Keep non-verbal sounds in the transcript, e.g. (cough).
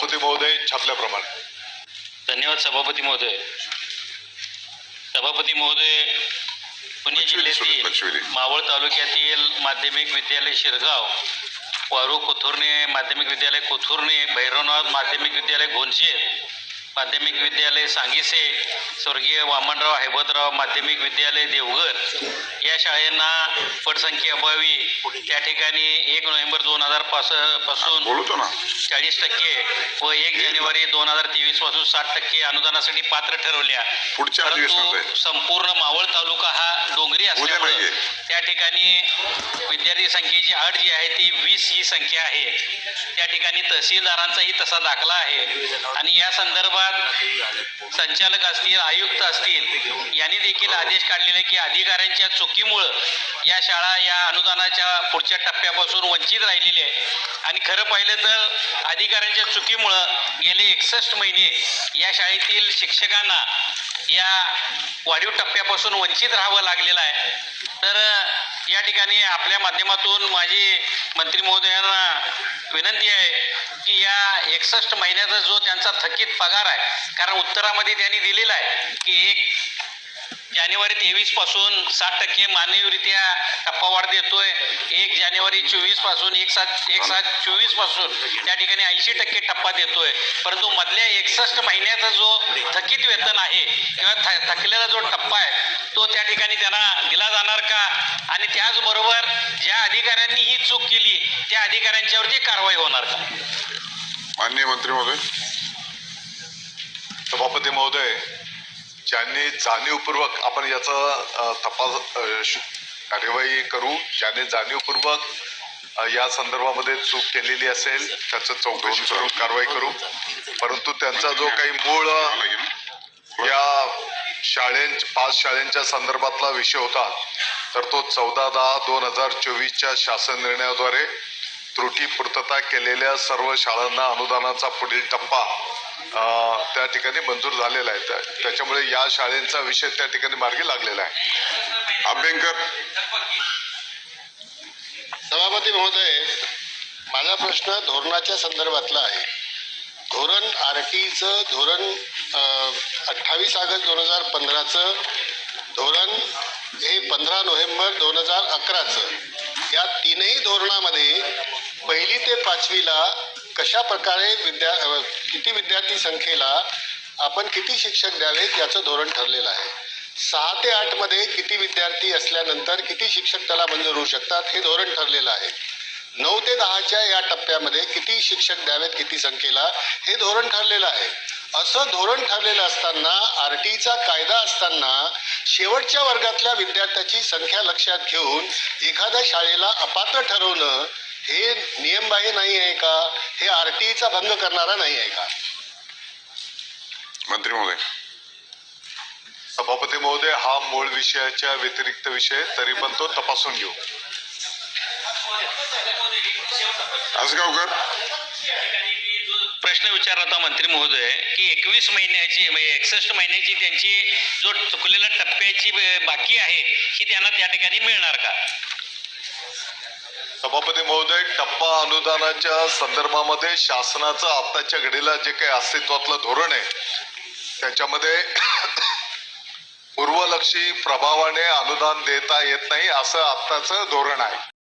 सभापती महोदय छापल्याप्रमाणे धन्यवाद सभापती महोदय सभापती महोदय पुणे जिल्ह्यातील. मावळ तालुक्यातील माध्यमिक विद्यालय शिरगाव वारू कोथुर्णे माध्यमिक विद्यालय कोथुर्णे भैरवनाथ माध्यमिक विद्यालय घोनशेत माध्यमिक विद्यालय सांगिसे स्वर्गीय वामनराव हैबतराव माध्यमिक विद्यालय देवघर. या शाळांना पटसंख्येअभावी त्या ठिकाणी एक नोव्हेंबर दोन हजार पासपासून बोलतो ना. चाळीस टक्के व एक जानेवारी दोन हजार तेवीसपासून साठ टक्के अनुदानासाठी पात्र ठरवल्या. पुढच्या परंतु. संपूर्ण मावळ तालुका हा डोंगरी असल्यामुळे. त्या ठिकाणी विद्यार्थी संख्येची अट जी आहे ती वीस ही संख्या आहे. त्या ठिकाणी तहसीलदारांचाही तसा दाखला आहे. आणि या संदर्भात संचालक असतील आयुक्त असतील यांनी देखील आदेश काढलेले की अधिकाऱ्यांच्या चुकीमुळं या शाळा या अनुदानाच्या पुढच्या टप्प्यापासून वंचित राहिलेली आहे. आणि खरं पाहिलं तर अधिकाऱ्यांच्या चुकीमुळं गेले एकसष्ट महिने या शाळेतील शिक्षकांना या वाढीव टप्प्यापासून वंचित राहावं लागलेलं आहे. तर या ठिकाणी आपल्या माध्यमातून माझी मंत्री महोदयांना विनंती आहे की या एकसष्ट महिन्याचा जो त्यांचा थकीत पगार आहे कारण उत्तरामध्ये त्यांनी दिलेला आहे की एक जानेवारी तेवीसपासून सात टक्के मानवीरित्या टप्पावाढ देतोय. एक जानेवारी चोवीसपासून एक सात एक सात चोवीसपासून त्या ठिकाणी ऐंशी टक्के टप्पा देतोय. परंतु मधल्या एकसष्ट महिन्याचा जो थकीत वेतन आहे किंवा थकलेला जो टप्पा आहे तो त्या ठिकाणी त्यांना दिला जाणार का? आणि त्याचबरोबर ज्या अधिकाऱ्यांनी ही चूक केली त्या अधिकाऱ्यांच्यावरती कारवाई होणार का? माननीय मंत्री महोदय. सभापती महोदय ज्यांनी जाणीवपूर्वक आपण याचा तपास कार्यवाही करू ज्यांनी जाणीवपूर्वक या संदर्भामध्ये चूक केलेली असेल त्याचं चौकशी करून कारवाई करू. परंतु त्यांचा जो काही मूळ या शाळें पाच शाळेंच्या संदर्भातला विषय होता तर तो चौदा दहा दोन हजार चोवीसच्या शासन निर्णयाद्वारे त्रुटी पूर्तता केलेल्या सर्व शाळांना अनुदानाचा पुढील टप्पा त्या ठिकाणी मंजूर झालेला आहे. त्या- त्याच्यामुळे या शाळेंचा विषय त्या ठिकाणी मार्गी लागलेला आहे. अभ्यंकर सभापती महोदय माझा प्रश्न धोरणाच्या संदर्भातला आहे. धोरण आर टीचं धोरण अठ्ठावीस ऑगस्ट दोन हजार पंधराचं धोरण हे पंधरा नोव्हेंबर दोन हजार अकराचं या तीनही धोरणामध्ये पहिली ते पाचवीला कशा प्रकारे विद्या किती विद्यार्थी संख्येला आपण किती शिक्षक द्यावेत याचं धोरण ठरलेलं आहे. सहा ते आठमध्ये किती विद्यार्थी असल्यानंतर किती शिक्षक त्याला मंजूर होऊ शकतात हे धोरण ठरलेलं आहे. नऊ ते दहाच्या या टप्प्यामध्ये किती शिक्षक द्यावेत किती संख्येला हे धोरण ठरलेलं आहे. असं धोरण ठरलेलं असताना आर टीचा कायदा असताना शेवटच्या वर्गातल्या विद्यार्थ्याची संख्या लक्षात घेऊन एखाद्या शाळेला अपात्र ठरवणं हे नियमबाह्य नाही आहे का? हे आर टीचा भंग करणारा नाही आहे का? मंत्री महोदय. सभापती महोदय हा मूळ विषयाच्या व्यतिरिक्त विषय तरी पण तो तपासून घेऊ. आसगावकर. प्रश्न विचारला होता मंत्री महोदय की एकवीस महिन्याची म्हणजे एकसष्ट महिन्याची त्यांची जो चुकलेल्या टप्प्याची बाकी आहे ही त्यांना त्या ठिकाणी मिळणार का? सभापती महोदय टप्पा अनुदानाच्या संदर्भामध्ये शासनाचं आत्ताच्या घडीला जे काही अस्तित्वातलं धोरण आहे त्याच्यामध्ये (coughs) पूर्वलक्षी प्रभावाने अनुदान देता येत नाही असं आत्ताचं धोरण आहे.